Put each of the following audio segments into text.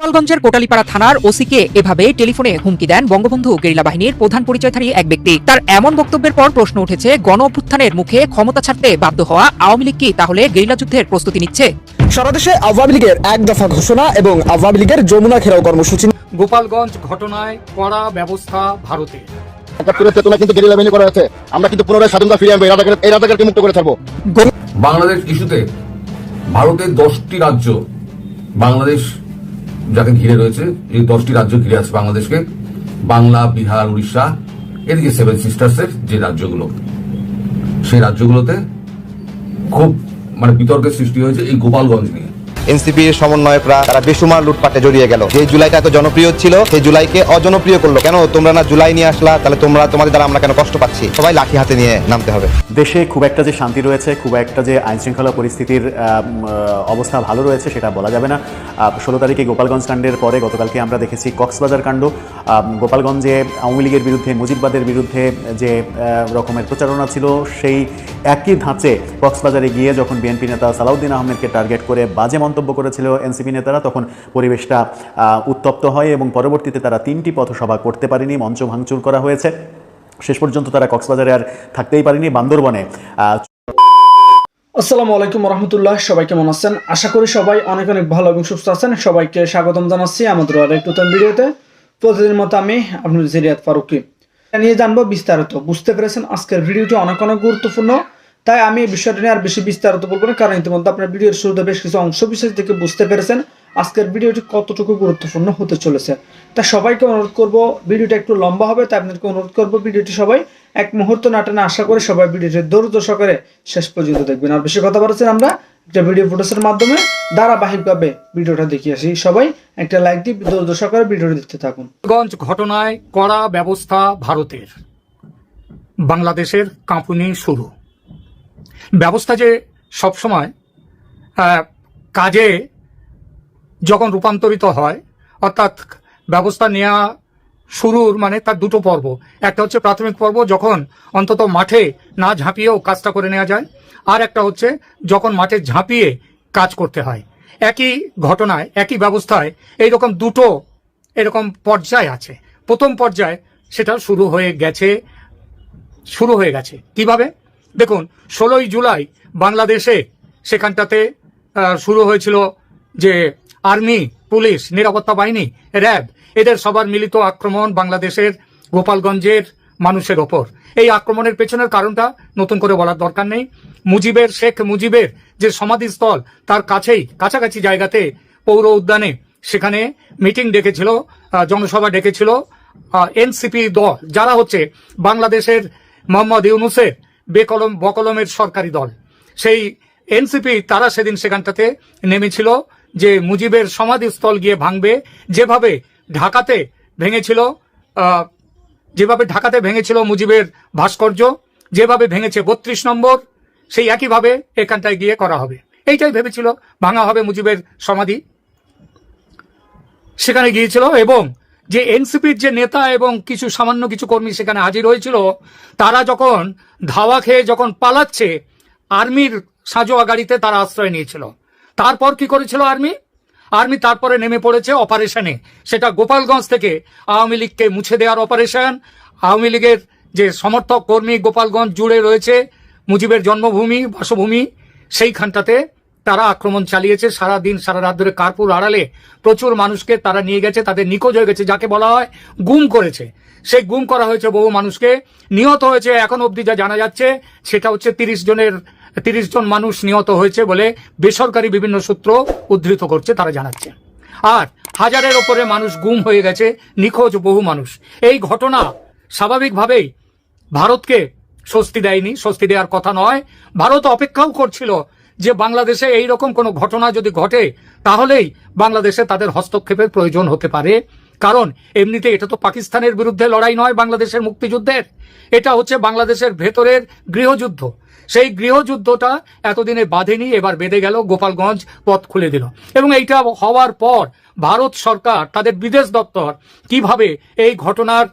গোপালগঞ্জের কোটালীপাড়া থানার ওসিকে এভাবে টেলিফোনে হুমকি দেন বঙ্গবন্ধু গেরিলা বাহিনীর প্রধান পরিচয়ধারী এক ব্যক্তি। তার এমন বক্তব্যের পর প্রশ্ন উঠেছে গণ অভ্যুত্থানের মুখে ক্ষমতা ছাড়তে বাধ্য হওয়া আওয়ামী লীগ কি তাহলে গেরিলা যুদ্ধের প্রস্তুতি নিচ্ছে? সারা দেশে আওয়ামী লীগের এক দফা ঘোষণা এবং আওয়ামী লীগের যমুনা ঘেরাও কর্মসূচি গোপালগঞ্জ ঘটনায় কড়া ব্যবস্থা ভারতে। কিন্তু গেরিলা বাহিনী করা আছে আমরা কিন্তু পুনরায় স্বাধীনতা ফিরিয়ে আনব এই রাজাকারকে মুক্ত করে ছাড়বো। বাংলাদেশ ইস্যুতে ভারতের দশটি রাজ্য বাংলাদেশ যাকে ঘিরে রয়েছে, এই দশটি রাজ্য ঘিরে আছে বাংলাদেশকে। বাংলা, বিহার, উড়িষ্যা, এদিকে সেভেন সিস্টার্সের যে রাজ্যগুলো, সেই রাজ্যগুলোতে খুব মানে বিতর্কের সৃষ্টি হয়েছে এই গোপালগঞ্জ নিয়ে। এনসিপির সমন্বয়করা তারা বেসুমার লুটপাটে জড়িয়ে গেল। যে জুলাইটা এত জনপ্রিয় ছিল সেই জুলাইকে অজনপ্রিয় করল। কেন? তোমরা না জুলাই নিয়ে আসলা, তাহলে তোমরা, তোমাদের দ্বারা আমরা কেন কষ্ট পাচ্ছি? সবাই লাঠি হাতে নিয়ে নামতে হবে। দেশে খুব একটা যে শান্তি রয়েছে, খুব একটা যে আইন শৃঙ্খলা পরিস্থিতির অবস্থা ভালো রয়েছে, সেটা বলা যাবে না। ষোলো তারিখে গোপালগঞ্জ কাণ্ডের পরে গতকালকে আমরা দেখেছি কক্সবাজার কাণ্ড। গোপালগঞ্জে আওয়ামী লীগের বিরুদ্ধে, মুজিববাদের বিরুদ্ধে যে রকমের প্রচারণা ছিল, সেই একই ধাঁচে কক্সবাজারে গিয়ে যখন বিএনপি নেতা সালাউদ্দিন আহমেদকে টার্গেট করে বাজে মন্তব্য করেছিল এনসিপি নেতারা, তখন পরিবেশটা উত্তপ্ত হয় এবং পরবর্তীতে তারা তিনটি পথসভা করতে পারেনি, মঞ্চ ভাঙচুর করা হয়েছে। শেষ পর্যন্ত তারা কক্সবাজারে আর থাকতেই পারেনি, বান্দরবনে আসসালামু আলাইকুম রহমতুল্লাহ, সবাই কেমন আছেন? আশা করি সবাই অনেক অনেক ভালো এবং সুস্থ আছেন। সবাইকে স্বাগতম জানাচ্ছি আমাদের আরেক নতুন ভিডিওতে। প্রতিদিন মতো আমি আপনার জিরিয়াত ফারুকি। নিয়ে জানব বিস্তারিত। বুঝতে পেরেছেন, আজকের ভিডিওটি অনেক অনেক গুরুত্বপূর্ণ। তাই আমি এই বিষয়টা নিয়ে আর বেশি বিস্তারিত বলব না, কারণ ইতিমধ্যে আপনার ভিডিওর শুরুতে বেশ কিছু অংশ বিশেষ থেকে বুঝতে পেরেছেন। আজকের ভিডিওটি কতটুকু গুরুত্বপূর্ণ হতে চলেছে। তা সবাইকে অনুরোধ করব, ভিডিওটা একটু লম্বা হবে, তাই আপনাদেরকে অনুরোধ করব ভিডিওটি সবাই এক মুহূর্ত নাটানে আশা করে সবাই ভিডিওটি ধৈর্য সহকারে শেষ পর্যন্ত দেখবেন। আর বেশি কথা বলেছেন আমরা একটা ভিডিও ফুটেজের মাধ্যমে ধারাবাহিকভাবে ভিডিওটা দেখিয়ে আসি। সবাই একটা লাইক দিয়ে ধৈর্য সহকারে ভিডিওটি দেখতে থাকুন। গঞ্জ ঘটনায় কড়া ব্যবস্থা ভারতের। বাংলাদেশের কাঁপুনি শুরু। ব্যবস্থা যে সবসময় কাজে যখন রূপান্তরিত হয়, অর্থাৎ ব্যবস্থা নেওয়া শুরুর মানে তার দুটো পর্ব। একটা হচ্ছে প্রাথমিক পর্ব, যখন অন্তত মাঠে না ঝাঁপিয়েও কাজটা করে নেওয়া যায়, আর একটা হচ্ছে যখন মাঠে ঝাঁপিয়ে কাজ করতে হয়। একই ঘটনায়, একই ব্যবস্থায় এইরকম দুটো এরকম পর্যায় আছে। প্রথম পর্যায় সেটা শুরু হয়ে গেছে, শুরু হয়ে গেছে। কীভাবে? দেখুন, ষোলোই জুলাই বাংলাদেশে সেখানটাতে শুরু হয়েছিল যে আর্মি, পুলিশ, নিরাপত্তা বাহিনী, র্যাব, এদের সবার মিলিত আক্রমণ বাংলাদেশের, গোপালগঞ্জের মানুষের ওপর। এই আক্রমণের পেছনের কারণটা নতুন করে বলার দরকার নেই। মুজিবের, শেখ মুজিবের যে সমাধিস্থল, তার কাছেই, কাছাকাছি জায়গাতে পৌর উদ্যানে সেখানে মিটিং ডেকেছিল জনসভা ডেকেছিল এনসিপি দল, যারা হচ্ছে বাংলাদেশের মোহাম্মদ ইউনুসের বেকলম, বকলমের সরকারি দল। সেই এনসিপি, তারা সেদিন সেখানটাতে নেমেছিল যে মুজিবের সমাধিস্থল গিয়ে ভাঙবে। যেভাবে ঢাকাতে ভেঙেছিল যেভাবে ঢাকাতে ভেঙেছিল মুজিবের ভাস্কর্য, যেভাবে ভেঙেছে বত্রিশ নম্বর, সেই একইভাবে এখানটায় গিয়ে করা হবে। এইটাই ভেবেছিল, ভাঙা হবে মুজিবের সমাধি। সেখানে গিয়েছিল এবং যে এনসিপির যে নেতা এবং কিছু সামান্য কিছু কর্মী সেখানে হাজির হয়েছিল, তারা যখন ধাওয়া খেয়ে যখন পালাচ্ছে, আর্মির সাজোয়া গাড়িতে তারা আশ্রয় নিয়েছিল। তারপর কি করেছিল আর্মি? আর্মি তারপরে নেমে পড়েছে অপারেশনে। সেটা গোপালগঞ্জ থেকে আওয়ামী লীগকে মুছে দেওয়ার অপারেশন। আওয়ামী লীগের যে সমর্থক কর্মী গোপালগঞ্জ জুড়ে রয়েছে মুজিবের জন্মভূমি, বাসভূমি, সেইখানটাতে তারা আক্রমণ চালিয়েছে সারা দিন সারা রাত ধরে কার্পুর আড়ালে প্রচুর মানুষকে তারা নিয়ে গেছে, তাদের নিখোঁজ হয়ে গেছে, যাকে বলা হয় গুম করেছে। সেই গুম করা হয়েছে বহু মানুষকে। নিহত হয়েছে এখন অবধি যা জানা যাচ্ছে, সেটা হচ্ছে তিরিশ জনের, তিরিশ জন মানুষ নিহত হয়েছে বলে বেসরকারি বিভিন্ন সূত্র উদ্ধৃত করছে, তারা জানাচ্ছে। আর হাজারের ওপরে মানুষ গুম হয়ে গেছে, নিখোঁজ বহু মানুষ। এই ঘটনা স্বাভাবিকভাবেই ভারতকে স্বস্তি দেয়নি, স্বস্তি দেওয়ার কথা নয়। ভারত অপেক্ষাও করছিল যে বাংলাদেশে এই রকম কোনো ঘটনা যদি ঘটে, তাহলেই বাংলাদেশে তাদের হস্তক্ষেপের প্রয়োজন হতে পারে। কারণ এমনিতে এটা তো পাকিস্তানের বিরুদ্ধে লড়াই নয় বাংলাদেশের মুক্তিযুদ্ধের। এটা হচ্ছে বাংলাদেশের ভেতরের গৃহযুদ্ধ। সেই গৃহযুদ্ধটা এতদিনে বাঁধেনি, এবার বেঁধে গেল, গোপালগঞ্জ পথ খুলে দিল। এবং এইটা হওয়ার পর ভারত সরকার, তাদের বিদেশ দপ্তর কীভাবে এই ঘটনার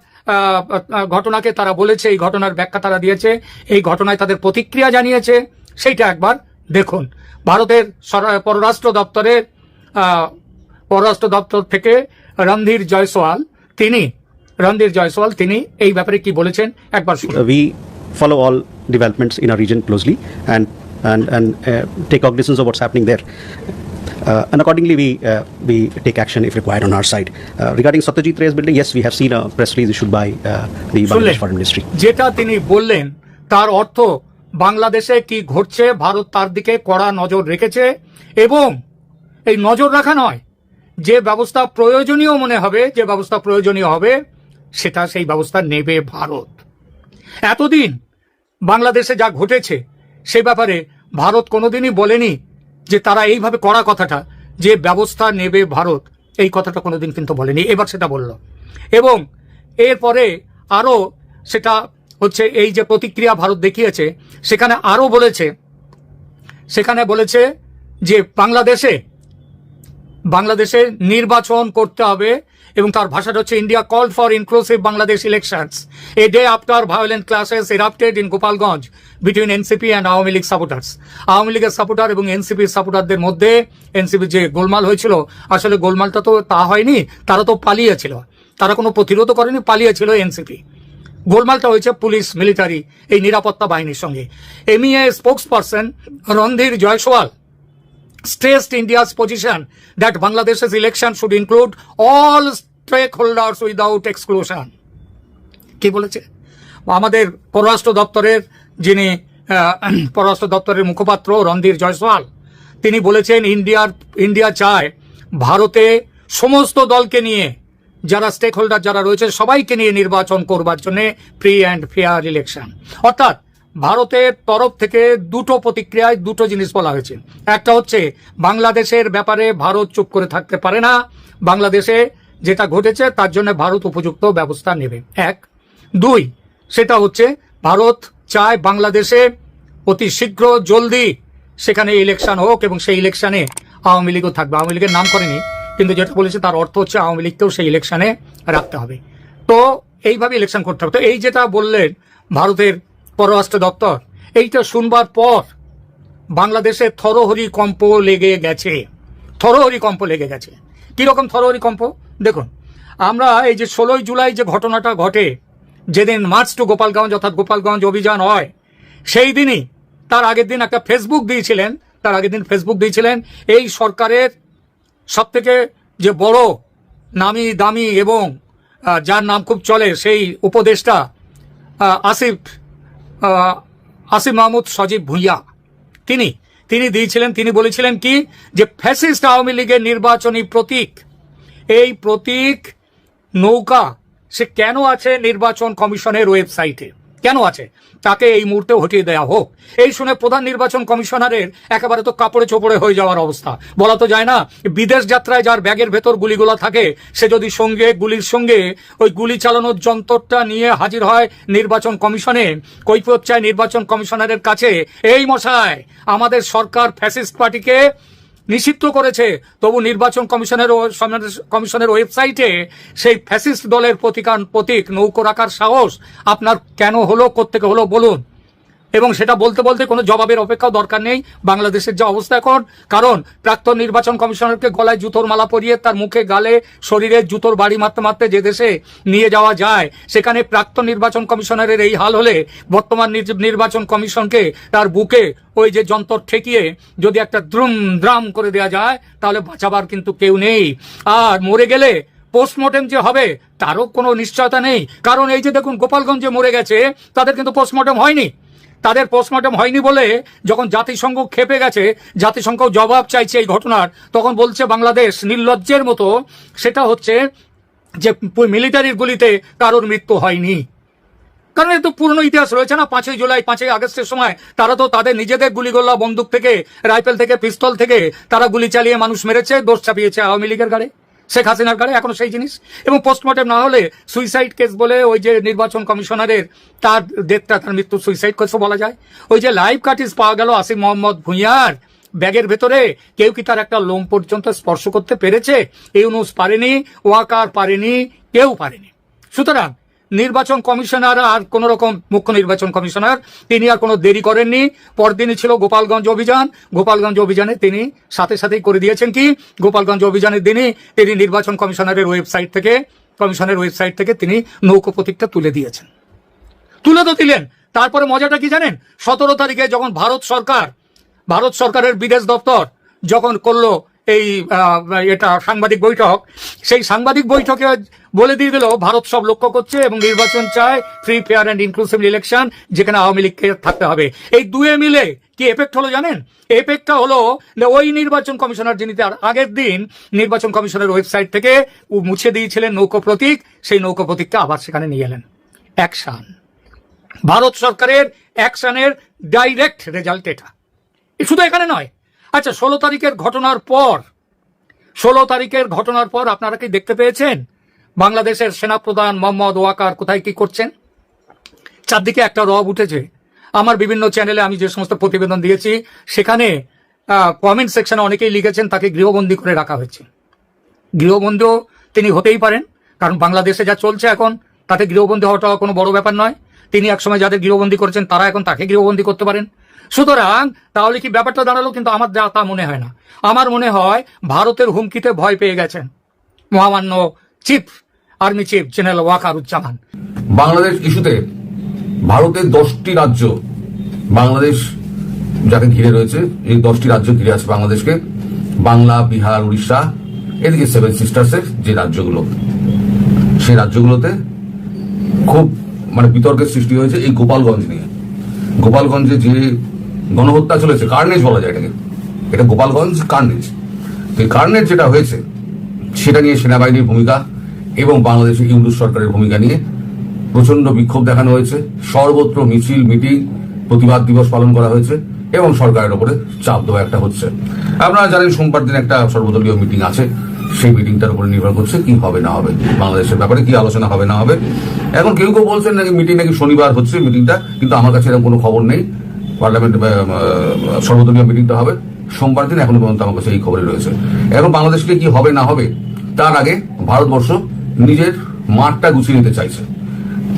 ঘটনাকে তারা বলেছে, এই ঘটনার ব্যাখ্যা তারা দিয়েছে, এই ঘটনায় তাদের প্রতিক্রিয়া জানিয়েছে, সেইটা একবার দেখুন ভারতের পররাষ্ট্র দপ্তরের পররাষ্ট্র দপ্তর থেকে রণধীর জয়সওয়াল তিনি রণধীর জয়সওয়াল তিনি এই ব্যাপারে কি বলেছেন একবার Uh, we follow all developments in our region closely and and and uh, take cognizance of what's happening there. Uh, and accordingly, we uh, we take action if required on our side. Uh, regarding Satyajit Ray's building, yes, we have seen a press release issued by uh, the Bangladesh Foreign Ministry. যেটা তিনি বললেন তার অর্থ বাংলাদেশে কি ঘটছে, ভারত তার দিকে কড়া নজর রেখেছে এবং এই নজর রাখা নয়, যে ব্যবস্থা প্রয়োজনীয় মনে হবে, যে ব্যবস্থা প্রয়োজনীয় হবে, সেটা সেই ব্যবস্থা নেবে ভারত। এতদিন বাংলাদেশে যা ঘটেছে, সে ব্যাপারে ভারত কোনোদিনই বলেনি যে তারা এইভাবে করা কথাটা, যে ব্যবস্থা নেবে ভারত, এই কথাটা কোনোদিন কিন্তু বলেনি, এবার সেটা বলল। এবং এরপরে আরও সেটা হচ্ছে এই যে প্রতিক্রিয়া ভারত দেখিয়েছে, সেখানে আরও বলেছে, সেখানে বলেছে যে বাংলাদেশে বাংলাদেশে নির্বাচন করতে হবে এবং তার ভাষাটা হচ্ছে India call for inclusive Bangladesh elections a day after violent clashes erupted in Gopalganj between NCP and Awami League supporters Awami লীগের সাপোর্টার এবং এনসিপির সাপোর্টারদের মধ্যে এনসিপির যে গোলমাল হয়েছিল, আসলে গোলমালটা তো তা হয়নি, তারা তো পালিয়েছিল। তারা কোনো প্রতিরোধও করেনি, পালিয়েছিল এনসিপি গোলমালটা হয়েছে পুলিশ, মিলিটারি, এই নিরাপত্তা বাহিনীর সঙ্গে MEA spokesperson Randhir Jaiswal stressed India's position that Bangladesh's election should include all stakeholders without exclusion. কি বলেছে আমাদের পররাষ্ট্র দপ্তরের যিনি পররাষ্ট্র দপ্তরের মুখপাত্র রণধীর জয়সওয়াল, তিনি বলেছেন, ইন্ডিয়ার, ইন্ডিয়া চায় ভারতে সমস্ত দলকে নিয়ে যারা স্টেক হোল্ডার যারা রয়েছে সবাইকে নিয়ে নির্বাচন করবার জন্য ফ্রি অ্যান্ড ফেয়ার ইলেকশন অর্থাৎ ভারতের তরফ থেকে দুটো প্রতিক্রিয়ায় দুটো জিনিস বলা হয়েছে। একটা হচ্ছে, বাংলাদেশের ব্যাপারে ভারত চুপ করে থাকতে পারে না। বাংলাদেশে যেটা ঘটেছে তার জন্য ভারত উপযুক্ত ব্যবস্থা নেবে। এক। দুই, সেটা হচ্ছে, ভারত চায় বাংলাদেশে অতি শীঘ্র জলদি সেখানে ইলেকশন হোক এবং সেই ইলেকশনে আওয়ামী লীগও থাকবে। আওয়ামী লীগের নাম করেনি। কিন্তু যেটা বলেছে তার অর্থ হচ্ছে আওয়ামী লীগকেও সেই ইলেকশনে রাখতে হবে। তো এইভাবে ইলেকশন করতে হবে। তো এই যেটা বললেন ভারতের পররাষ্ট্র দপ্তর, এইটা শুনবার পর বাংলাদেশে থরহরি কম্প লেগে গেছে। থরহরি কম্প লেগে গেছে। কীরকম থরহরি কম্প? দেখুন, আমরা এই যে ষোলোই জুলাই যে ঘটনাটা ঘটে, যেদিন মার্চ টু গোপালগঞ্জ অর্থাৎ গোপালগঞ্জ অভিযান হয়, সেই দিনই, তার আগের দিন একটা ফেসবুক দিয়েছিলেন, তার আগের দিন ফেসবুক দিয়েছিলেন, এই সরকারের সব থেকে যে বড় নামি দামি এবং যার নাম খুব চলে সেই উপদেষ্টা আসিফ আসিফ মাহমুদ সজীব ভুইয়া। তিনি তিনি দিয়েছিলেন, তিনি বলেছিলেন কি যে ফ্যাসিস্ট আওয়ামী লীগের নির্বাচনী প্রতীক। এই প্রতীক নৌকা, সে কেন আছে নির্বাচন কমিশনের ওয়েবসাইটে? কেন আছে? তাকে এই মুহূর্তে হটিয়ে দেওয়া হোক। এই শুনে প্রধান নির্বাচন কমিশনারের একেবারে তো কাপড়ে চোপড়ে হয়ে যাওয়ার অবস্থা। বলা তো যায় না, বিদেশ যাত্রায় যার ব্যাগের ভেতর গুলিগুলো থাকে, সে যদি সঙ্গে, গুলির সঙ্গে ওই গুলি চালানোর যন্ত্রটা নিয়ে হাজির হয় নির্বাচন কমিশনে, কৈফিয়ত চায় নির্বাচন কমিশনারের কাছে, এই মশাই, আমাদের সরকার ফ্যাসিস্ট পার্টিকে নিষিদ্ধ করেছে। তবু নির্বাচন কমিশনের কমিশনের ওয়েবসাইটে সেই ফ্যাসিস্ট দলের প্রতিকার প্রতীক, নৌকো রাখার সাহস আপনার কেন হলো, কোত্থেকে হলো, বলুন। এবং সেটা বলতে বলতে কোনো জবাবের অপেক্ষাও দরকার নেই। বাংলাদেশের যা অবস্থা এখন, কারণ প্রাক্তন নির্বাচন কমিশনারকে গলায় জুতোর মালা পরিয়ে তার মুখে, গালে, শরীরে জুতোর বাড়ি মারতে মারতে যে দেশে নিয়ে যাওয়া যায়, সেখানে প্রাক্তন নির্বাচন কমিশনারের এই হাল হলে বর্তমান নির- নির্বাচন কমিশনকে তার বুকে ওই যে যন্ত্র ঠেকিয়ে যদি একটা দ্রুম দ্রাম করে দেওয়া যায়, তাহলে বাঁচাবার কিন্তু কেউ নেই। আর মরে গেলে পোস্টমর্টেম যে হবে, তারও কোনো নিশ্চয়তা নেই। কারণ এই যে দেখুন, গোপালগঞ্জে মরে গেছে, তাদের কিন্তু পোস্টমর্টেম হয়নি। তাদের পোস্টমর্টম হয়নি বলে যখন জাতিসংঘ খেপে গেছে জাতিসংঘ জবাব চাইছে এই ঘটনার, তখন বলছে বাংলাদেশ নির্লজ্জের মতো, সেটা হচ্ছে যে মিলিটারির গুলিতে কারোর মৃত্যু হয়নি। কারণ এর তো পুরনো ইতিহাস রয়েছে না, পাঁচই জুলাই, পাঁচই আগস্টের সময়, তারা তো তাদের নিজেদের গুলিগোল্লা বন্দুক থেকে, রাইফেল থেকে, পিস্তল থেকে, তারা গুলি চালিয়ে মানুষ মেরেছে, দোষ চাপিয়েছে আওয়ামী লীগের গাড়ে শেখ হাসিনার গাড়ে এখনও সেই জিনিস। এবং পোস্টমর্টেম না হলে সুইসাইড কেস বলে ওই যে নির্বাচন কমিশনারের তার ডেথটা, তার মৃত্যু সুইসাইড কেসও বলা যায়। ওই যে লাইভ কাটিস পাওয়া গেল আসিফ মোহাম্মদ ভুঁইয়ার ব্যাগের ভেতরে। কেউ কি তার একটা লোম পর্যন্ত স্পর্শ করতে পেরেছে? এই ইউনুস পারেনি, ওয়াকার পারেনি, কেউ পারেনি। সুতরাং নির্বাচন কমিশনার আর কোন রকম মুখ্য নির্বাচন কমিশনার, তিনি আর কোনো দেরি করেননি। পরদিনই ছিল গোপালগঞ্জ অভিযান। গোপালগঞ্জ অভিযানে তিনি সাথে সাথেই করে দিয়েছেন কি? গোপালগঞ্জ অভিযানের দিনই তিনি নির্বাচন কমিশনারের ওয়েবসাইট থেকে, কমিশনের ওয়েবসাইট থেকে তিনি নৌকো প্রতীকটা তুলে দিয়েছেন। তুলে তো দিলেন। তারপরে মজাটা কি জানেন? সতেরো তারিখে যখন ভারত সরকার, ভারত সরকারের বিদেশ দপ্তর যখন করল এই এটা সাংবাদিক বৈঠক। সেই সাংবাদিক বৈঠকে বলে দিয়ে দিল, ভারত সব লক্ষ্য করছে এবং নির্বাচন চায় free fair and inclusive election যেখানে আওয়ামী লীগকে থাকতে হবে। এই দুয়ে মিলে কি এফেক্ট হলো জানেন? এফেক্টটা হলো ওই নির্বাচন কমিশনার যিনি তার আগের দিন নির্বাচন কমিশনের ওয়েবসাইট থেকে মুছে দিয়েছিলেন নৌকো প্রতীক, সেই নৌকো প্রতীকটা আবার সেখানে নিয়ে এলেন। অ্যাকশন ভারত সরকারের অ্যাকশনের ডাইরেক্ট রেজাল্ট এটা। শুধু এখানে নয় আচ্ছা ষোলো তারিখের ঘটনার পর, ষোলো তারিখের ঘটনার পর আপনারা কি দেখতে পেয়েছেন? বাংলাদেশের সেনাপ্রধান মোহাম্মদ ওয়াকার কোথায় কি করছেন? চারদিকে একটা রব উঠেছে। আমার বিভিন্ন চ্যানেলে আমি যে সমস্ত প্রতিবেদন দিয়েছি, সেখানে কমেন্ট সেকশনে অনেকেই লিখেছেন, তাকে গৃহবন্দী করে রাখা হয়েছে। গৃহবন্দীও তিনি হতেই পারেন, কারণ বাংলাদেশে যা চলছে এখন, তাতে গৃহবন্দী হওয়াটা কোনো বড় ব্যাপার নয়। তিনি একসময় যাদের গৃহবন্দী করেছেন, তারা এখন তাকে গৃহবন্দী করতে পারেন। সুতরাং, তাহলে কি ব্যাপারটা দাঁড়াল? কিন্তু আমার যা তা মনে হয় না। আমার মনে হয় ভারতের হুমকিতে ভয় পেয়ে গেছেন মহামান্য chief, army chief general Wakeruzzaman. Bangladesh ইস্যুতে ভারতের দশটি রাজ্য, বাংলাদেশ যাকে ঘিরে রয়েছে, এই দশটি রাজ্য ঘিরে আছে বাংলাদেশকে। বাংলা, বিহার, উড়িষ্যা, এদিকে সেভেন সিস্টার্সের যে রাজ্যগুলো, সেই রাজ্যগুলোতে খুব মানে বিতর্কের সৃষ্টি হয়েছে এই গোপালগঞ্জ নিয়ে। গোপালগঞ্জে যে গণহত্যা চলেছে কার্নেজ বলা যায় এটাকে। এটা গোপালগঞ্জ কার্নেজ তো কার্নেজ যেটা হয়েছে, সেটা নিয়ে সেনাবাহিনীর ভূমিকা এবং বাংলাদেশের ইউনুস সরকারের ভূমিকা নিয়ে প্রচণ্ড বিক্ষোভ দেখানো হয়েছে। সর্বত্র মিছিল, মিটিং, প্রতিবাদ দিবস পালন করা হয়েছে এবং সরকারের উপরে চাপ দেওয়া একটা হচ্ছে। আপনারা জানেন সোমবার দিন একটা সর্বদলীয় মিটিং আছে। সেই মিটিংটার উপরে নির্ভর করছে কি হবে, না হবে, বাংলাদেশের ব্যাপারে কি আলোচনা হবে, না হবে। এখন কেউ কেউ বলছেন নাকি মিটিং নাকি শনিবার হচ্ছে মিটিংটা কিন্তু আমার কাছে এরকম কোনো খবর নেই। পার্লামেন্ট সর্বদলীয় মিটিংটা হবে। সোমবার দিন এখনও পর্যন্ত আমার কাছে এই খবরই রয়েছে। এখন বাংলাদেশকে কি হবে, না হবে, তার আগে ভারতবর্ষ নিজের মাঠটা গুছিয়ে নিতে চাইছে।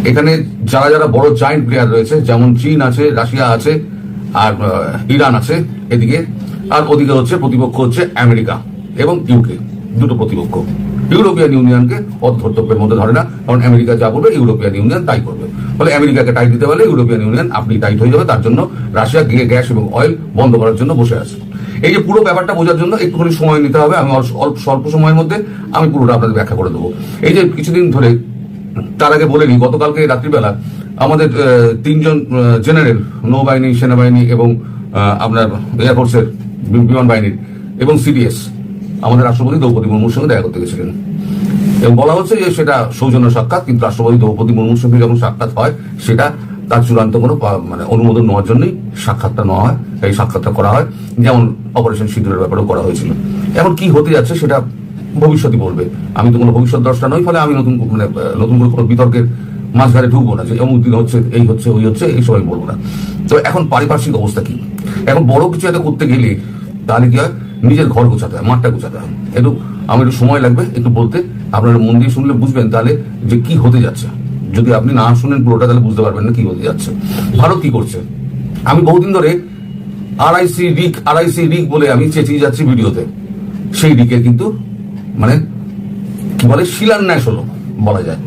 এখানে যারা যারা বড় জায়েন্ট প্লেয়ার রয়েছে, যেমন চীন আছে, রাশিয়া আছে, আর ইরান আছে, এদিকে। আর ওদিকে হচ্ছে প্রতিপক্ষ হচ্ছে আমেরিকা এবং ইউকে দুটো প্রতিপক্ষ। ইউরোপিয়ান ইউনিয়নকে অধর্তব্যের মধ্যে ধরে না, কারণ আমেরিকা যা করবে ইউরোপিয়ান ইউনিয়ন তাই করবে। ফলে আমেরিকাকে টাইট দিতে পারলে ইউরোপিয়ান ইউনিয়ন আপনি টাইট হয়ে যাবে, তার জন্য রাশিয়া গিয়ে গ্যাস এবং অয়েল বন্ধ করার জন্য বসে আছে। এই যে পুরো ব্যাপারটা বোঝার জন্য একটুখানি সময় নিতে হবে, আমি অল্প- স্বল্প সময়ের মধ্যে আমি পুরোটা আপনাদের ব্যাখ্যা করে দেবো। এই যে কিছুদিন ধরে, তার আগে বলে নিই গতকালকে রাত্রিবেলা আমাদের তিনজন জেনারেল নৌবাহিনী, সেনাবাহিনী এবং আপনার এয়ারফোর্সের বিমান বাহিনীর এবং সিডিএস আমাদের রাষ্ট্রপতি দ্রৌপদী মুর্মুর সঙ্গে দেখা করতে গেছিলেন। এবং বলা হচ্ছে যে সেটা সৌজন্য সাক্ষাৎ, কিন্তু রাষ্ট্রপতি দ্রৌপদী মুর্মুর সঙ্গে যখন সাক্ষাৎ হয়, সেটা তার চূড়ান্ত কোনো মানে অনুমোদন নেওয়ার জন্যই সাক্ষাৎটা নেওয়া হয়, এই সাক্ষাৎটা করা হয়। যেমন অপারেশন সিঁদুরের ব্যাপারেও করা হয়েছিল। এখন কি হতে যাচ্ছে সেটা ভবিষ্যতই বলবে। আমি তো কোনো ভবিষ্যৎ দ্রষ্টা নই, ফলে আমি নতুন মানে নতুন করে কোনো বিতর্কের মাঝখানে ঢুকবো না যে অমুক দিন হচ্ছে, এই হচ্ছে, ওই হচ্ছে, এই সবাই বলব না। তো এখন পারিপার্শ্বিক অবস্থা কি? এখন বড় কিছু একটা করতে গেলে তাহলে কি হয়? নিজের ঘর গোছাতে হয়, মাঠটা গোছাতে হয়। একটু আমার একটু সময় লাগবে, একটু বলতে। আপনারা মন দিয়ে শুনলে বুঝবেন তাহলে যে কি হতে যাচ্ছে। যদি আপনি না শুনেন পুরোটা, তাহলে বুঝতে পারবেন না কি হতে যাচ্ছে। ভারত কি করছে? আমি বহুদিন ধরে আরআইসি রিক আরআইসি রিক বলে আমি চেঁচিয়ে যাচ্ছি ভিডিওতে। সেই রিকের কিন্তু মানে কি বলে, শিলান্যাস হলো, বলা যায়।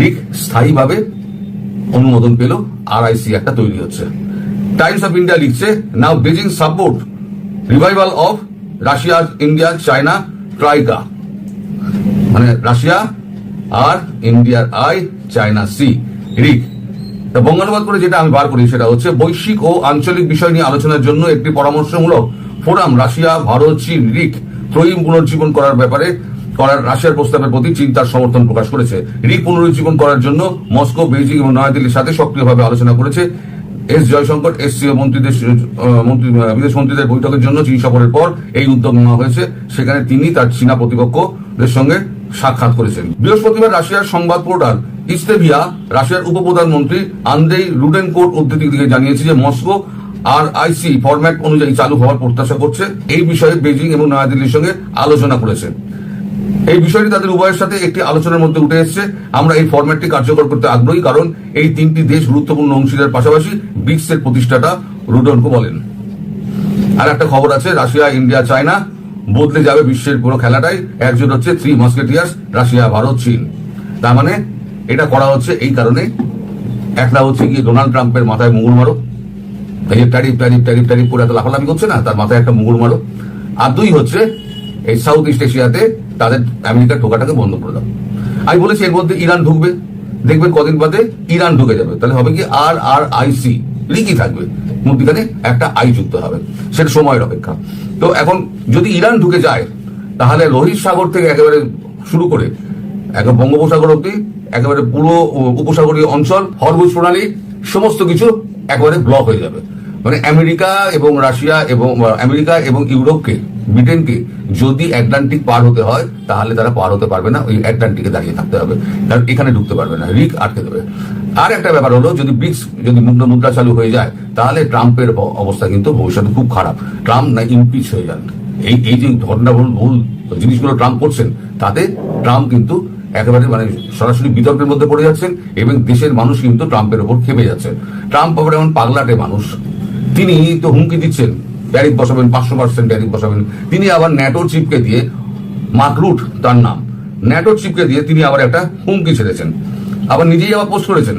রিক স্থায়ীভাবে অনুমোদন পেল, আরআইসি একটা তৈরি হচ্ছে। টাইমস অফ ইন্ডিয়া লিখছে now Beijing support revival of Russia, India, China troika মানে রাশিয়া আর ইন্ডিয়ার আই, চায়না, সি। রিক বঙ্গানুবাদ করে যেটা আমি বার করি সেটা হচ্ছে বৈশ্বিক ও আঞ্চলিক বিষয় নিয়ে আলোচনার জন্য একটি পরামর্শমূলক ফোরাম রাশিয়া, ভারত, চীন, রিক ত্রয়ী পুনর্জীবন করার ব্যাপারে করার রাশিয়ার প্রস্তাবের প্রতি চিন্তার সমর্থন প্রকাশ করেছে। রিক পুনরুজ্জীবন করার জন্য মস্কো, বেইজিং এবং নয়াদিল্লির সাথে সক্রিয়ভাবে আলোচনা করেছে। এস জয়শঙ্কর এসসিও মন্ত্রীদের মন্ত্রী বিদেশ মন্ত্রীদের বৈঠকের জন্য চীন সফরের পর এই উদ্যোগ নেওয়া হয়েছে। সেখানে তিনি তার চীনা প্রতিপক্ষদের সঙ্গে সাক্ষাৎ করেছেন। বৃহস্পতিবার রাশিয়ার সংবাদ পোর্টাল ইস্তেভিয়া, রাশিয়ার উপপ্রধানমন্ত্রী আন্দ্রেই রুডেনকোট দিকে জানিয়েছে যে মস্কো আর আইসি ফরম্যাট অনুযায়ী চালু হওয়ার প্রত্যাশা করছে। এই বিষয়ে বেজিং এবং নয়াদিল্লির সঙ্গে আলোচনা করেছে এই বিষয়টি তাদের উভয়ের সাথে একটি আলোচনার মধ্যে উঠে এসেছে আমরা এই ফরম্যাটটি কার্যকর করতে আগ্রহী কারণ এই তিনটি দেশ গুরুত্বপূর্ণ অংশীদার পাশাপাশি ব্রিক্সের প্রতিষ্ঠাতা রুডনকো বলেন আর একটা খবর আছে রাশিয়া ইন্ডিয়া চায়না বদলে যাবে বিশ্বের পুরো খেলাটাই একজন হচ্ছে থ্রি মাস্কেটিয়ার্স রাশিয়া ভারত চীন তার মানে এটা করা হচ্ছে এই কারণে একটা হচ্ছে গিয়ে ডোনাল্ড ট্রাম্পের মাথায় মুগুর মারো এই ট্যারিফ ট্যারিফ ট্যারিফ ট্যারিফ করে এত লাফালাফি করছে না তার মাথায় একটা মুগুর মারো আর দুই হচ্ছে এই সাউথ ইস্ট এশিয়াতে তাদের আমেরিকার ঠোকাটাকে বন্ধ করে দাও। আমি বলেছি, এর মধ্যে ইরান ঢুকবে। দেখবেন কদিন বাদে ইরান ঢুকে যাবে। তাহলে হবে কি আর আর আই সি লিখই থাকবে? মধ্যখানে একটা আই যুক্ত হবে। সেটা সময়ের অপেক্ষা। তো এখন যদি ইরান ঢুকে যায়, তাহলে লোহিত সাগর থেকে একেবারে শুরু করে একদম বঙ্গোপসাগর অব্দি একেবারে পুরো উপসাগরীয় অঞ্চল, হরমুজ প্রণালী, সমস্ত কিছু একেবারে ব্লক হয়ে যাবে। মানে আমেরিকা এবং রাশিয়া এবং আমেরিকা এবং ইউরোপকে, ব্রিটেনকে যদি অ্যাটলান্টিক পার হতে হয়, তাহলে তারা পার হতে পারবে না, ওই আটলান্টিকে দাঁড়িয়ে থাকতে হবে। কারণ এখানে ঢুকতে পারবে না, রিক আটকে দেবে। আর একটা ব্যাপার হলো, যদি ব্রিক্স যদি মুদ্রা মুদ্রা চালু হয়ে যায়, তাহলে ট্রাম্পের অবস্থা কিন্তু ভবিষ্যতে খুব খারাপ। ট্রাম্প না ইমপিচ হয়ে যান। এই এই যে ঘটনা ভুল জিনিসগুলো ট্রাম্প করছেন, তাতে ট্রাম্প কিন্তু একেবারে মানে সরাসরি বিতর্কের মধ্যে পড়ে যাচ্ছেন এবং দেশের মানুষ কিন্তু ট্রাম্পের ওপর খেপে যাচ্ছে। ট্রাম্প আবার এমন পাগলাটে মানুষ। তিনি তো হুমকি দিচ্ছেন। ট্যারিফ বসাবেন, পাঁচশো পার্সেন্ট ট্যারিফ বসাবেন। তিনি আবার ন্যাটোর চিপকে দিয়ে মাকরুট, তার নাম। ন্যাটোর চিপকে দিয়ে তিনি আবার একটা হুমকি ছেড়েছেন। আবার নিজেই আবার পোস্ট করেছেন।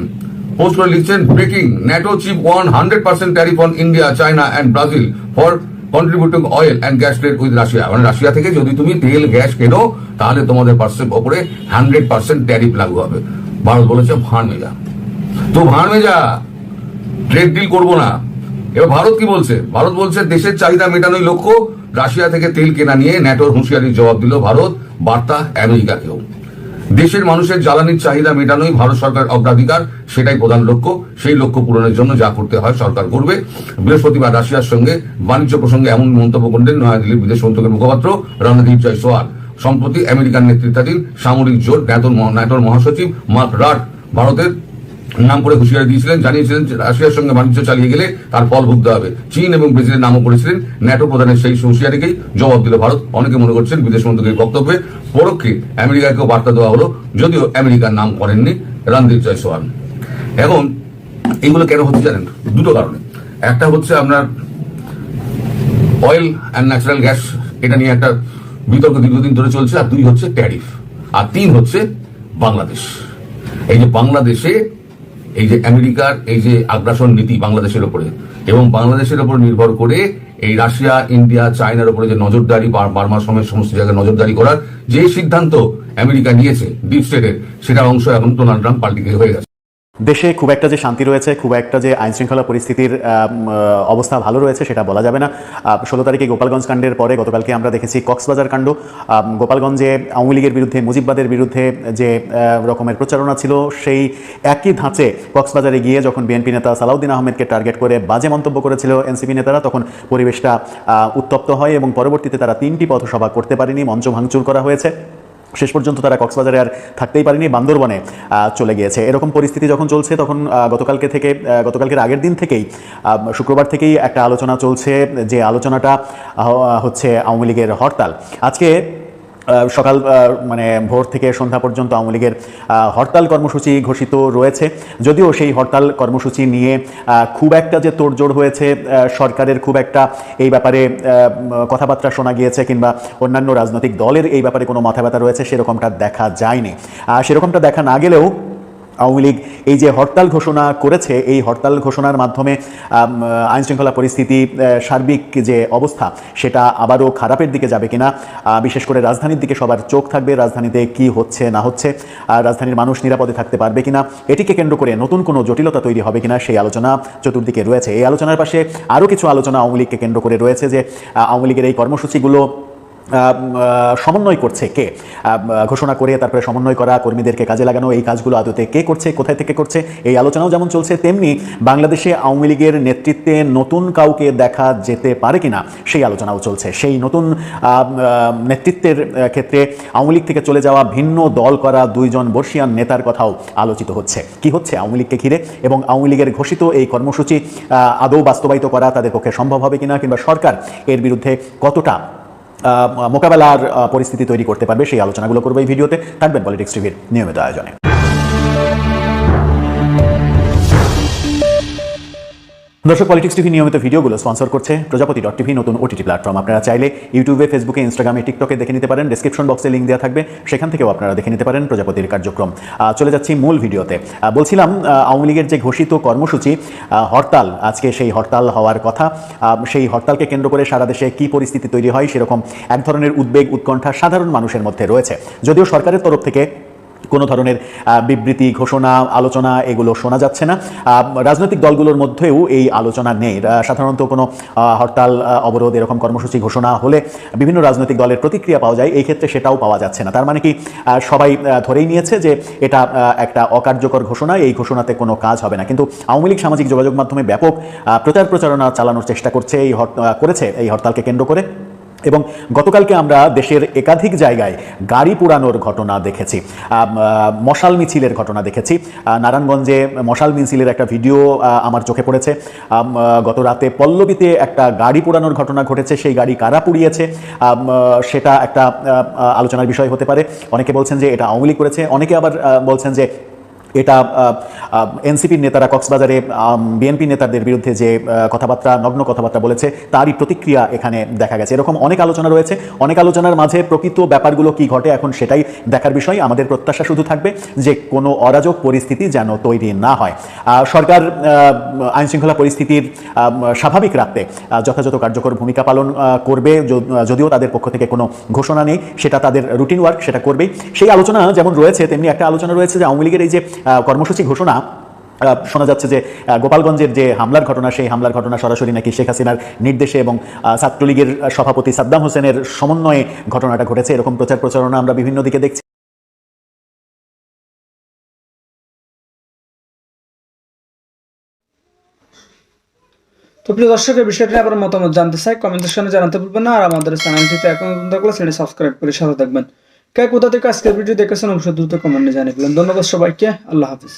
পোস্ট করে লিখছেন breaking NATO chief one hundred percent tariff on India China and Brazil for contributing oil and gas trade with Russia মানে রাশিয়া থেকে যদি তুমি তেল, গ্যাস কেনো, তাহলে তোমাদের পার্সেন্ট ওপরে হান্ড্রেড পার্সেন্ট ট্যারিফ লাগু হবে। ভারত বলেছে ভাঁড় মেজা। তো ভাঁড় মেজা ট্রেড ডিল করব না। এবার ভারত কি বলছে? ভারত বলছে দেশের চাহিদা মেটানোই লক্ষ্য। রাশিয়া থেকে তেল কেনা নিয়ে ন্যাটোর হুঁশিয়ারির জবাব দিল ভারত। বার্তা, আমেরিকাকেও। দেশের মানুষের জ্বালানির চাহিদা মেটানোই ভারত সরকার অগ্রাধিকার, সেটাই প্রধান লক্ষ্য। সেই লক্ষ্য পূরণের জন্য যা করতে হয় সরকার করবে। বৃহস্পতিবার রাশিয়ার সঙ্গে বাণিজ্য প্রসঙ্গে এমন মন্তব্য করলেন নয়াদিল্লির বিদেশ মন্ত্রকের মুখপাত্র রণদীপ জয়সওয়াল। সম্প্রতি আমেরিকার নেতৃত্বাধীন সামরিক জোট ন্যাটোর মহাসচিব মার্ক রাট, ভারতের নাম করে হুঁশিয়ারি দিয়েছিলেন জানিয়েছিলেন রাশিয়ার সঙ্গে বাণিজ্য চালিয়ে গেলে তার ফল ভুগতে হবে। চীন এবং ব্রাজিলের নামও করেছিলেন। ন্যাটো প্রধানের সেই হুঁশিয়ারিকেই জবাব দিল ভারত। অনেকে মনে করছেন বিদেশ মন্ত্রীর বক্তব্যে পরোক্ষে আমেরিকাকেও বার্তা দেওয়া হলো, যদিও আমেরিকার নাম করেননি রণদীপ জয়সওয়াল। এখন এইগুলো কেন হচ্ছে জানেন? দুটো কারণে। একটা হচ্ছে আপনার অয়েল অ্যান্ড ন্যাচারাল গ্যাস, এটা নিয়ে একটা বিতর্ক দীর্ঘদিন ধরে চলছে। আর দুই হচ্ছে ট্যারিফ। আর তিন হচ্ছে বাংলাদেশ। এই যে বাংলাদেশে এই যে আমেরিকার এই যে আগ্রাসন নীতি বাংলাদেশের উপরে এবং বাংলাদেশের উপর নির্ভর করে এই রাশিয়া, ইন্ডিয়া, চায়নার উপরে যে নজরদারি বার্মা সমেত সমস্ত জায়গায় নজরদারি করার যে সিদ্ধান্ত আমেরিকা নিয়েছে, ডিপ স্টেটের, সেটার অংশ এখন ডোনাল্ড ট্রাম্প পাল্টি হয়ে গেছে। দেশে খুব একটা যে শান্তি রয়েছে, খুব একটা যে আইন শৃঙ্খলা পরিস্থিতির অবস্থা ভালো রয়েছে সেটা বলা যাবে না। ষোলো তারিখে গোপালগঞ্জ কাণ্ডের পরে গতকালকে আমরা দেখেছি কক্সবাজার কাণ্ড। গোপালগঞ্জে আওয়ামী লীগের বিরুদ্ধে, মুজিববাদের বিরুদ্ধে যে রকমের প্রচারণা ছিল, সেই একই ধাঁচে কক্সবাজারে গিয়ে যখন বিএনপি নেতা সালাউদ্দিন আহমেদকে টার্গেট করে বাজে মন্তব্য করেছিল এনসিপি নেতারা, তখন পরিবেশটা উত্তপ্ত হয় এবং পরবর্তীতে তারা তিনটি পথসভা করতে পারেনি, মঞ্চ ভাঙচুর করা হয়েছে। শেষ পর্যন্ত তারা কক্সবাজারে আর থাকতেই পারেনি, বান্দরবনে চলে গিয়েছে। এরকম পরিস্থিতি যখন চলছে, তখন গতকালকে থেকে গতকালকের আগের দিন থেকেই শুক্রবার থেকেই একটা আলোচনা চলছে যে আলোচনাটা হচ্ছে আওয়ামী লীগের হরতাল। আজকে সকাল মানে ভোর থেকে সন্ধ্যা পর্যন্ত আওয়ামী লীগের হরতাল কর্মসূচি ঘোষিত রয়েছে। যদিও সেই হরতাল কর্মসূচি নিয়ে খুব একটা যে তোড়জোড় হয়েছে সরকারের খুব একটা এই ব্যাপারে কথাবার্তা শোনা গিয়েছে কিংবা অন্যান্য রাজনৈতিক দলের এই ব্যাপারে কোনো মাথা ব্যথা রয়েছে, সেরকমটা দেখা যায়নি। সেরকমটা দেখা না গেলেও আওয়ামী লীগ এই যে হরতাল ঘোষণা করেছে, এই হরতাল ঘোষণার মাধ্যমে আইন শৃঙ্খলা পরিস্থিতি সার্বিক যে অবস্থা, সেটা আবারও খারাপের দিকে যাবে কিনা বিশেষ করে রাজধানীর দিকে সবার চোখ থাকবে, রাজধানীতে কি হচ্ছে, না হচ্ছে, আর রাজধানীর মানুষ নিরাপদে থাকতে পারবে কিনা, এটিকে কেন্দ্র করে নতুন কোনো জটিলতা তৈরি হবে কিনা, সেই আলোচনা চতুর্দিকে রয়েছে। এই আলোচনার পাশে আরও কিছু আলোচনা আওয়ামী লীগকে কেন্দ্র করে রয়েছে যে আওয়ামী লীগের এই কর্মসূচিগুলো সমন্বয় করছে কে? ঘোষণা করে তারপরে সমন্বয় করা, কর্মীদেরকে কাজে লাগানো, এই কাজগুলো আদতে কে করছে, কোথায় থেকে করছে? এই আলোচনাও যেমন চলছে, তেমনি বাংলাদেশে আওয়ামী লীগের নেতৃত্বে নতুন কাউকে দেখা যেতে পারে কিনা, সেই আলোচনাও চলছে। সেই নতুন নেতৃত্বের ক্ষেত্রে আওয়ামী লীগ থেকে চলে যাওয়া ভিন্ন দল করা দুইজন বর্ষিয়ান নেতার কথাও আলোচিত হচ্ছে। কি হচ্ছে আওয়ামী লীগকে ঘিরে? এবং আওয়ামী লীগের ঘোষিত এই কর্মসূচি আদৌ বাস্তবায়িত করা তাদের পক্ষে সম্ভব হবে কিনা? কিংবা সরকার এর বিরুদ্ধে কতটা মোকাবেলার পরিস্থিতি তৈরি করতে পারবে, সেই আলোচনাগুলো করবে এই ভিডিওতে। থাকবেন পলিটিক্স টিভির নিয়মিত আয়োজনে। দর্শক পলিটিক্স টিভি নিয়মিত ভিডিওগুলো স্পন্সর করছে প্রজাপতি ডট টিভি নতুন ওটিটি প্ল্যাটফর্ম আপনারা চাইলে ইউটিউবে ফেসবুকে ইনস্টাগ্রামে টিকটকে দেখে নিতে পারেন। ডিসক্রিপশন বক্সে লিঙ্ক দেওয়া থাকবে। সেখান থেকেও আপনারা দেখে নিতে পারেন প্রজাপতির কার্যক্রম। চলে যাচ্ছি মূল ভিডিওতে। বলছিলাম আওয়ামী লীগের যে ঘোষিত কর্মসূচি হরতাল, আজকে সেই হরতাল হওয়ার কথা। সেই হরতালকে কেন্দ্র করে সারা দেশে কি পরিস্থিতি তৈরি হয় সেরকম এক ধরনের উদ্বেগ, উৎকণ্ঠা সাধারণ মানুষের মধ্যে রয়েছে। যদিও সরকারের তরফ থেকে কোনো ধরনের বিবৃতি, ঘোষণা, আলোচনা এগুলো শোনা যাচ্ছে না। রাজনৈতিক দলগুলোর মধ্যেও এই আলোচনা নেই। সাধারণত কোনো হরতাল অবরোধ এরকম কর্মসূচি ঘোষণা হলে বিভিন্ন রাজনৈতিক দলের প্রতিক্রিয়া পাওয়া যায়। এই ক্ষেত্রে সেটাও পাওয়া যাচ্ছে না। তার মানে কি সবাই ধরেই নিয়েছে যে এটা একটা অকার্যকর ঘোষণা। এই ঘোষণাতে কোনো কাজ হবে না। কিন্তু আওয়ামী লীগ সামাজিক যোগাযোগ মাধ্যমে ব্যাপক প্রচার প্রচারণা চালানোর চেষ্টা করছে। এই করেছে এই হরতালকে কেন্দ্র করে। এবং গতকালকে আমরা দেশের একাধিক জায়গায় গাড়ি পোড়ানোর ঘটনা দেখেছি। মশাল মিছিলের ঘটনা দেখেছি। নারায়ণগঞ্জে মশাল মিছিলের একটা ভিডিও আমার চোখে পড়েছে। গত রাতে পল্লবীতে একটা গাড়ি পোড়ানোর ঘটনা ঘটেছে। সেই গাড়ি কারা পুড়িয়েছে? সেটা একটা আলোচনার বিষয় হতে পারে। অনেকে বলছেন যে এটা আওয়ামী করেছে। অনেকে আবার বলছেন যে এটা এনসিপির নেতারা কক্সবাজারে বিএনপি নেতাদের বিরুদ্ধে যে কথাবার্তা, নগ্ন কথাবার্তা বলেছে, তারই প্রতিক্রিয়া এখানে দেখা গেছে। এরকম অনেক আলোচনা রয়েছে। অনেক আলোচনার মাঝে প্রকৃত ব্যাপারগুলো কি ঘটে, এখন সেটাই দেখার বিষয়। আমাদের প্রত্যাশা শুধু থাকবে যে, কোনো অরাজক পরিস্থিতি যেন তৈরি না হয়। সরকার আইন শৃঙ্খলা পরিস্থিতির স্বাভাবিক রাখতে যথাযথ কার্যকর ভূমিকা পালন করবে যদিও তাদের পক্ষ থেকে কোনো ঘোষণা নেই, সেটা তাদের রুটিন ওয়ার্ক, সেটা করবেই। সেই আলোচনা যেমন রয়েছে, তেমনি একটা আলোচনা রয়েছে যে, আওয়ামী লীগের এই যে কর্মসূচি ঘোষণা শোনা যাচ্ছে যে গোপালগঞ্জের যে হামলার ঘটনা, সেই হামলার ঘটনা সরাসরি নাকি শেখ হাসিনার নির্দেশে এবং ছাত্রলীগের সভাপতি সাদ্দাম হোসেনের সমন্বয়ে ঘটনাটা ঘটেছে। এরকম প্রচার প্রচারণা আমরা বিভিন্ন দিকে দেখছি। তো প্রিয় দর্শক এই বিষয়টি আপনার মতামত জানতে চাই কমেন্ট সেকশনে জানাতে ভুলবেন না, আর আমাদের চ্যানেলটিতে এখন সাবস্ক্রাইব করে সাথে থাকবেন। কে কোথা থেকে আজকের ভিডিও দেখেছেন অবশ্যই দ্রুত কমেন্টে জানিয়ে ফেলেন ধন্যবাদ সবাইকে। আল্লাহ হাফিজ।